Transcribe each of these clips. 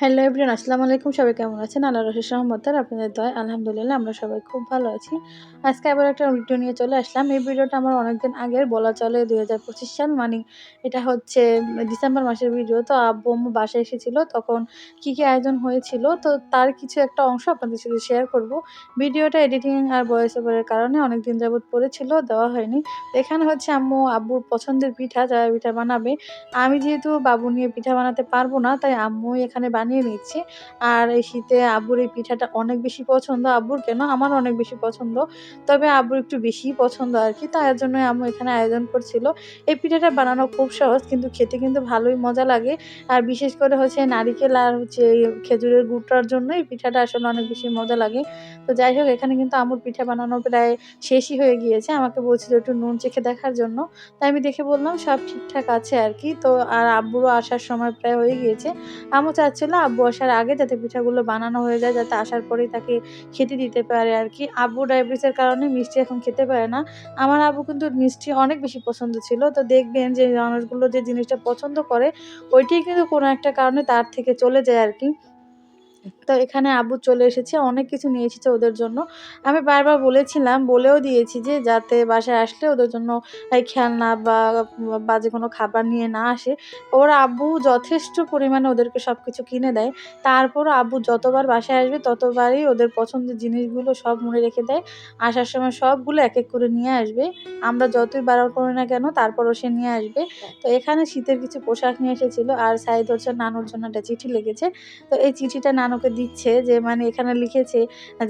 Hello everyone, আসসালামু আলাইকুম। সবাই কেমন আছেন? আল্লাহ রসের সহমতের আপনাদের দয় আলহামদুলিল্লাহ আমরা সবাই খুব ভালো আছি। আজকে আবার একটা ভিডিও নিয়ে চলে আসলাম। এই ভিডিওটা আমার অনেকদিন আগের, বলা চলে দুই হাজার পঁচিশ সাল মানে এটা হচ্ছে ডিসেম্বর মাসের ভিডিও। তো আব্বু আম্মু বাসায় এসেছিল, তখন কি কি আয়োজন হয়েছিল, তো তার কিছু একটা অংশ আপনাদের সাথে শেয়ার করব। ভিডিওটা এডিটিং আর ভয়েস ওভারের কারণে অনেক দিন যাবত পড়েছিল, দেওয়া হয়নি। এখানে হচ্ছে আম্মু আব্বুর পছন্দের পিঠা, যারা পিঠা বানাবে। আমি যেহেতু বাবু নিয়ে পিঠা বানাতে পারব না, তাই আম্মু এখানে বানিয়ে নিচ্ছি। আর এই শীতে আব্বুর এই পিঠাটা অনেক বেশি পছন্দ। আব্বুর কেন? আমার অনেক বেশি পছন্দ। তবে আব্বুর একটু বেশিই পছন্দ আর কি। তার জন্য আম্মু এখানে আয়োজন করছিল। এই পিঠাটা বানানো খুব সহজ, কিন্তু খেতে কিন্তু ভালোই মজা লাগে। আর বিশেষ করে হচ্ছে নারিকেল আর হচ্ছে খেজুরের গুড়টার জন্য এই পিঠাটা আসলে অনেক বেশি মজা লাগে। তো যাই হোক, এখানে কিন্তু আম্মুর পিঠা বানানো প্রায় শেষই হয়ে গিয়েছে। আমাকে বলছিল একটু নুন চেখে দেখার জন্য। তাই আমি দেখে বললাম, সব ঠিকঠাক আছে আর কি। তো আর আব্বুরও আসার সময় প্রায় হয়ে গিয়েছে। আম্মু চাচ্ছিল আব্বু আসার আগে যাতে পিঠাগুলো বানানো হয়ে যায়, যাতে আসার পরেই তাকে খেতে দিতে পারে আর কি। আব্বু ডায়াবেটিসের কারণে মিষ্টি এখন খেতে পারে না। আমার আব্বু কিন্তু মিষ্টি অনেক বেশি পছন্দ ছিল। তো দেখবেন যে মানুষগুলো যে জিনিসটা পছন্দ করে, ওইটাই কিন্তু কোনো একটা কারণে তার থেকে চলে যায় আর কি। তো এখানে আবু চলে এসেছে, অনেক কিছু নিয়ে এসেছে ওদের জন্য। আমি বারবার বলেছিলাম, বলেও দিয়েছি যে যাতে বাসায় আসলে ওদের জন্য খেলনা বা বাজে কোনো খাবার নিয়ে না আসে। ওর আব্বু যথেষ্ট পরিমাণে ওদেরকে সব কিছু কিনে দেয়। তারপরও আব্বু যতবার বাসায় আসবে, ততবারই ওদের পছন্দের জিনিসগুলো সব মনে রেখে দেয়। আসার সময় সবগুলো এক এক করে নিয়ে আসবে। আমরা যতই বারবার করি না কেন, তারপরও সে নিয়ে আসবে। তো এখানে শীতের কিছু পোশাক নিয়ে এসেছিল, আর সাইদ হচ্ছে নানুর জন্য একটা চিঠি লেগেছে তো এই চিঠিটা নানুকে দিচ্ছে যে মানে এখানে লিখেছে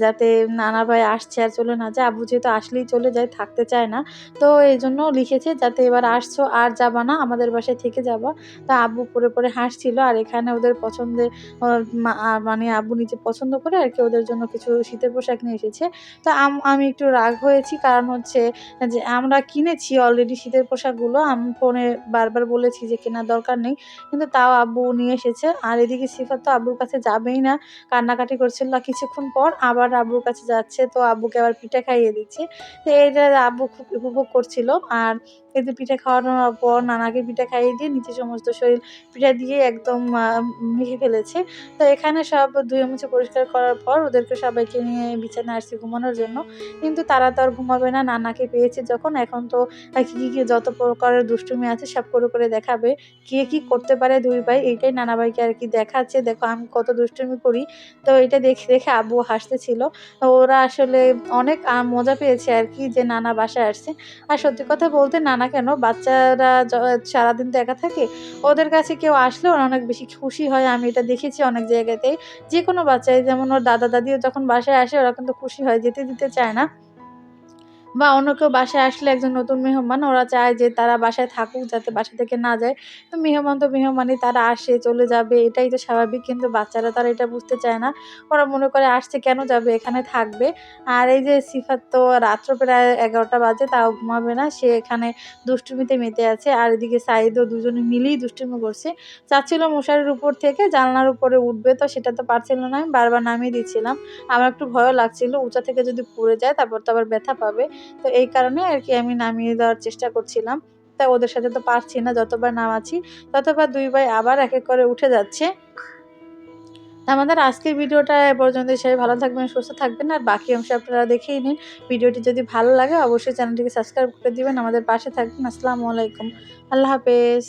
যাতে নানা ভাই আসছে আর চলে না যায়। আব্বু যেহেতু আসলেই চলে যায়, থাকতে চায় না। তো এই জন্য লিখেছে যাতে এবার আসছো আর যাবা না, আমাদের বাসায় থেকে যাবা। তা আব্বু পরে পরে হাসছিল আর এখানে ওদের পছন্দের মানে আব্বু নিজে পছন্দ করে আর কি ওদের জন্য কিছু শীতের পোশাক নিয়ে এসেছে। তো আমি একটু রাগ হয়েছি কারণ হচ্ছে যে, আমরা কিনেছি অলরেডি শীতের পোশাকগুলো। আমি, ফোনে বারবার বলেছি যে, কেনার দরকার নেই। কিন্তু তাও আব্বু নিয়ে এসেছে। আর এদিকে সিফাত তো আব্বুর কাছে যাবেই না। কান্নাকাটি করছিল না। কিছুক্ষণ পর আবার আব্বুর কাছে যাচ্ছে, তো আব্বুকে আবার পিঠা খাইয়ে দিচ্ছে। তো এইটা আব্বু খুব উপভোগ করছিল আর যে পিঠা খাওয়ানোর পর নানাকে পিঠা খাইয়ে দিয়ে নিচে সমস্ত শরীর পিঠা দিয়ে একদম মেখে ফেলেছে। তো এখানে সব ধুয়ে মুছে পরিষ্কার করার পর ওদেরকে সবাইকে নিয়ে বিছানায় আসছে ঘুমানোর জন্য। কিন্তু তারা তো আর ঘুমাবে না, নানাকে পেয়েছে যখন। এখন তো কী কী যত প্রকারের দুষ্টুমি আছে সব করে করে দেখাবে। কে কী করতে পারে দুই ভাই, এইটাই নানা ভাইকে আর কি দেখাচ্ছে। দেখো আমি কত দুষ্টুমি করি। তো এটা দেখে দেখে আব্বু হাসতেছিল। ওরা আসলে অনেক মজা পেয়েছে আর কি যে নানা বাসায় আসছে। আর সত্যি কথা বলতে নানা কেন? বাচ্চারা সারাদিন তো একা থাকে। ওদের কাছে কেউ আসলে ওরা অনেক বেশি খুশি হয়। আমি এটা দেখেছি অনেক জায়গাতেই। যে কোনো বাচ্চাই, যেমন ওর দাদা দাদিও যখন বাসায় আসে, ওরা কিন্তু খুশি হয়। যেতে দিতে চায় না। বা অন্য কেউ বাসায় আসলে একজন নতুন মেহমান, ওরা চায় যে তারা বাসায় থাকুক যাতে বাসা থেকে না যায়। তো মেহমান তো মেহমানই, তারা আসে, চলে যাবে, এটাই তো স্বাভাবিক। কিন্তু বাচ্চারা তারা এটা বুঝতে চায় না। ওরা মনে করে আসছে কেন যাবে, এখানে থাকবে। আর এই যে সিফাত তো রাত্র প্রায় এগারোটা বাজে, তাও ঘুমাবে না। সে এখানে দুষ্টুমিতে মেতে আছে। আর এদিকে সাইদও দুজনে মিলেই দুষ্টুমি করছে। চাচ্ছিল মশারির উপর থেকে, জানলার উপরে উঠবে তো সেটা তো পারছিল না। আমি বারবার নামিয়ে দিচ্ছিলাম। আমার একটু ভয়ও লাগছিল। উঁচা থেকে যদি পড়ে যায়, তারপর তো আবার ব্যথা পাবে। তো এই কারণে আর কি আমি নামিয়ে দেওয়ার চেষ্টা করছিলাম। তা ওদের সাথে তো পারছি না, যতবার নামাচ্ছি ততবার দুই ভাই আবার এক এক করে উঠে যাচ্ছে। আমাদের আজকের ভিডিওটা এ পর্যন্ত সবাই ভালো থাকবেন, সুস্থ থাকবেন আর বাকি অংশ আপনারা দেখেই নিন। ভিডিওটি যদি ভালো লাগে, অবশ্যই চ্যানেলটিকে সাবস্ক্রাইব করে দিবেন। আমাদের পাশে থাকবেন। আসসালামু আলাইকুম। আল্লাহ হাফেজ।